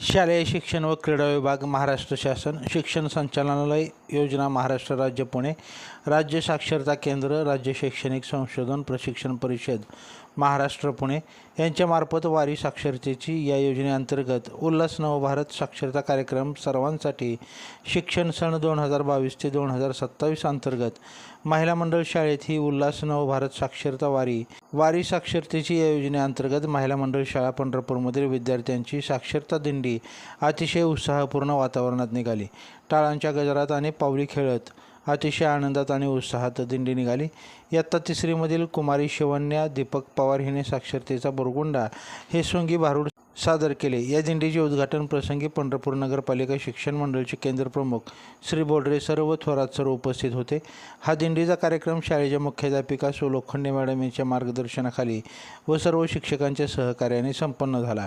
शालेय शिक्षण व क्रीडा विभाग महाराष्ट्र शासन शिक्षण संचालनालय योजना महाराष्ट्र राज्य पुणे राज्य साक्षरता केंद्र राज्य शैक्षणिक संशोधन प्रशिक्षण परिषद महाराष्ट्र पुणे यांच्यामार्फत वारी साक्षरतेची या योजनेअंतर्गत उल्हास नवभारत साक्षरता कार्यक्रम सर्वांसाठी शिक्षण सण दोन हजार बावीस ते दोन हजार सत्तावीस अंतर्गत महिला मंडळ शाळेत ही उल्हास नवभारत साक्षरता वारी वारी साक्षरतेची या योजनेअंतर्गत महिला मंडळ शाळा पंढरपूरमधील विद्यार्थ्यांची साक्षरता दिंडी अतिशय उत्साहपूर्ण वातावरणात निघाली. टाळांच्या गजरात आणि पावली खेळत अतिशय आनंदात आणि उत्साहात दिंडी निघाली. इयत्ता तिसरीमधील कुमारी शिवन्या दीपक पवार हिने साक्षरतेचा बुरगुंडा हे सोंगी भारूड सादर केले. या दिंडीचे उद्घाटन प्रसंगी पंढरपूर नगरपालिका शिक्षण मंडळाचे केंद्रप्रमुख श्री बोडरे सर्व थोरात सर्व उपस्थित होते. हा दिंडीचा कार्यक्रम शाळेच्या मुख्याध्यापिका सो लोखंडे मॅडम यांच्या मार्गदर्शनाखाली व सर्व शिक्षकांच्या सहकार्याने संपन्न झाला.